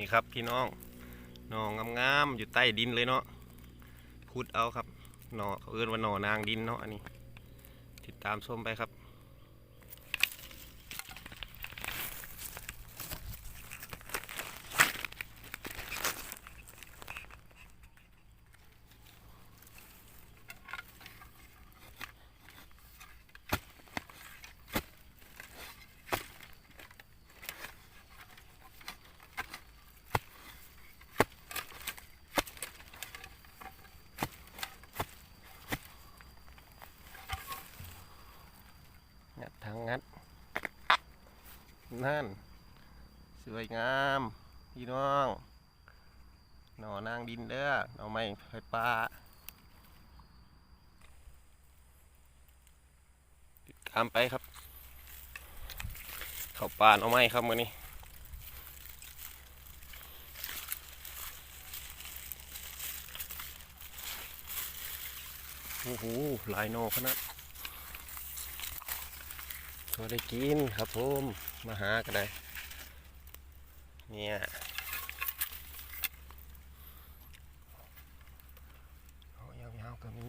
นี่ครับพี่น้องหนองงามๆอยู่ใต้ดินเลยเนาะพุดเอาครับหนอเขาเอื้อนว่าหนอนางดินเนาะอันนี้ ติดตามชมไปครับ นั่นสวยงามพี่น้อง หนอนางดินเด้อหนอไม้ไฟป่าติดตามไปครับ เข้าป่าหนอไม้ครับมือนี้โอ้โหหลายหนขนาด ก็ได้กินครับผมมาหาก็ได้ เนี่ยโอ้ยยาวๆก็มี